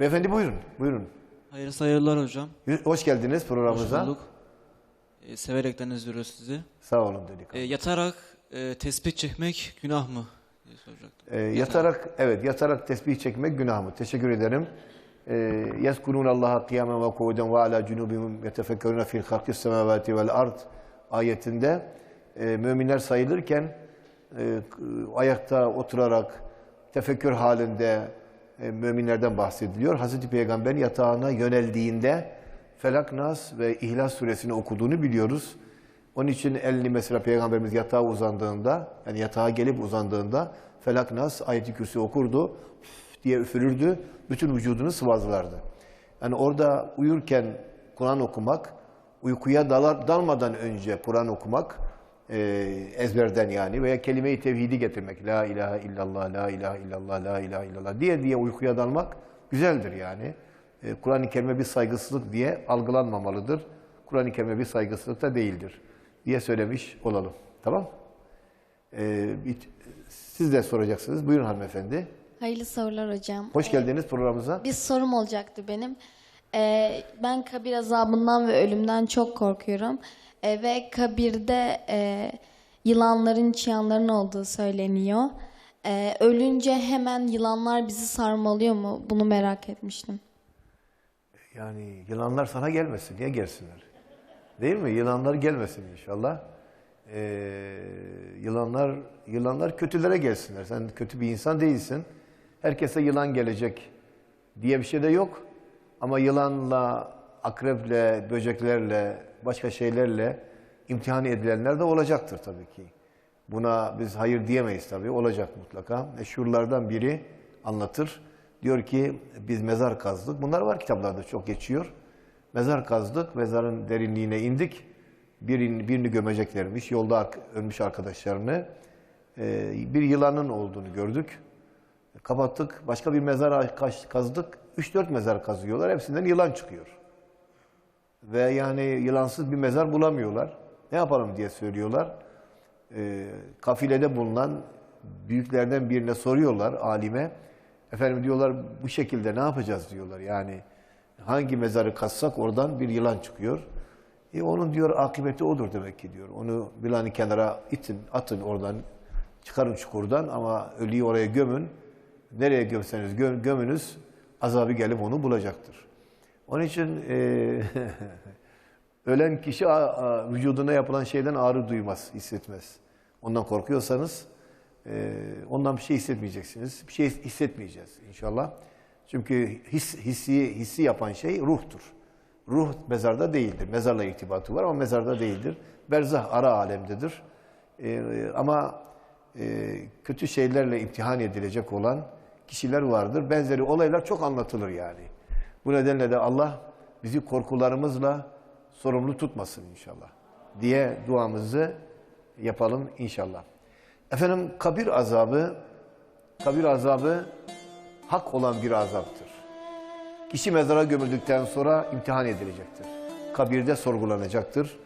Beyefendi buyurun, buyurun. Hayırlı sayılar hocam. Hoş geldiniz Hoş programımıza. bulduk. E, severekten izliyoruz sizi. Sağ olun dedik. E, yatarak e, tespih çekmek günah mı? diye soracaktım. Ee, yatarak, evet yatarak tesbih çekmek günah mı? Teşekkür ederim. Ee, يَذْكُرُونَ اللّٰهَ قِيَامًا وَقُعُودًا وَعَلَى جُنُوبِهِمْ يَتَفَكَّرُونَ فِي الْخَلْقِ السَّمَاوَاتِ وَالْأَرْضِ ayetinde e, müminler sayılırken e, ayakta oturarak tefekkür halinde e, müminlerden bahsediliyor. Hazreti Peygamber yatağına yöneldiğinde Felak, Nas ve İhlas suresini okuduğunu biliyoruz. Onun için elini mesela Peygamberimiz yatağa uzandığında, yani yatağa gelip uzandığında Felak, Nas ayeti kürsü okurdu diye üfürürdü. Bütün vücudunu sıvazlardı. Yani orada uyurken Kur'an okumak, uykuya dalar, dalmadan önce Kur'an okumak, e, ezberden yani veya kelime-i tevhidi getirmek. La ilahe illallah, la ilahe illallah, la ilahe illallah diye diye uykuya dalmak güzeldir yani. E, Kur'an-ı Kerim'e bir saygısızlık diye algılanmamalıdır. Kur'an-ı Kerim'e bir saygısızlık da değildir diye söylemiş olalım. Tamam? E, siz de soracaksınız. Buyurun hanımefendi. Hayırlı sorular hocam. Hoş geldiniz programımıza. Bir sorum olacaktı benim. Ee, ben kabir azabından ve ölümden çok korkuyorum. Ee, ve kabirde e, yılanların, çıyanların olduğu söyleniyor. Ee, ölünce hemen yılanlar bizi sarmalıyor mu? Bunu merak etmiştim. Yani yılanlar sana gelmesin. Niye gelsinler? Değil mi? Yılanlar gelmesin inşallah. Ee, yılanlar yılanlar kötülere gelsinler. Sen kötü bir insan değilsin. Herkese yılan gelecek diye bir şey de yok. Ama yılanla, akreple, böceklerle, başka şeylerle imtihan edilenler de olacaktır tabii ki. Buna biz hayır diyemeyiz tabii. Olacak mutlaka. Meşhurlardan biri anlatır. Diyor ki biz mezar kazdık. Bunlar var kitaplarda çok geçiyor. Mezar kazdık. Mezarın derinliğine indik. Birini, birini gömeceklermiş. Yolda ölmüş arkadaşlarını. Ee, bir yılanın olduğunu gördük. Kapattık. Başka bir mezar kazdık. 3-4 mezar kazıyorlar. Hepsinden yılan çıkıyor. Ve yani yılansız bir mezar bulamıyorlar. Ne yapalım diye söylüyorlar. Ee, kafilede bulunan büyüklerden birine soruyorlar alime. Efendim diyorlar bu şekilde ne yapacağız diyorlar. Yani hangi mezarı kazsak oradan bir yılan çıkıyor. E onun diyor akıbeti odur demek ki diyor. Onu bilanı kenara itin, atın oradan, çıkarın çukurdan ama ölüyü oraya gömün. Nereye gömseniz gö- gömünüz azabı gelip onu bulacaktır. Onun için e, ölen kişi a- a- vücuduna yapılan şeyden ağrı duymaz, hissetmez. Ondan korkuyorsanız e, ondan bir şey hissetmeyeceksiniz. Bir şey hissetmeyeceğiz inşallah. Çünkü his, hissi, hissi yapan şey ruhtur. Ruh mezarda değildir. Mezarla irtibatı var ama mezarda değildir. Berzah ara alemdedir. E, ama e, kötü şeylerle imtihan edilecek olan kişiler vardır. Benzeri olaylar çok anlatılır yani. Bu nedenle de Allah bizi korkularımızla sorumlu tutmasın inşallah diye duamızı yapalım inşallah. Efendim kabir azabı, kabir azabı hak olan bir azaptır. Kişi mezara gömüldükten sonra imtihan edilecektir. Kabirde sorgulanacaktır.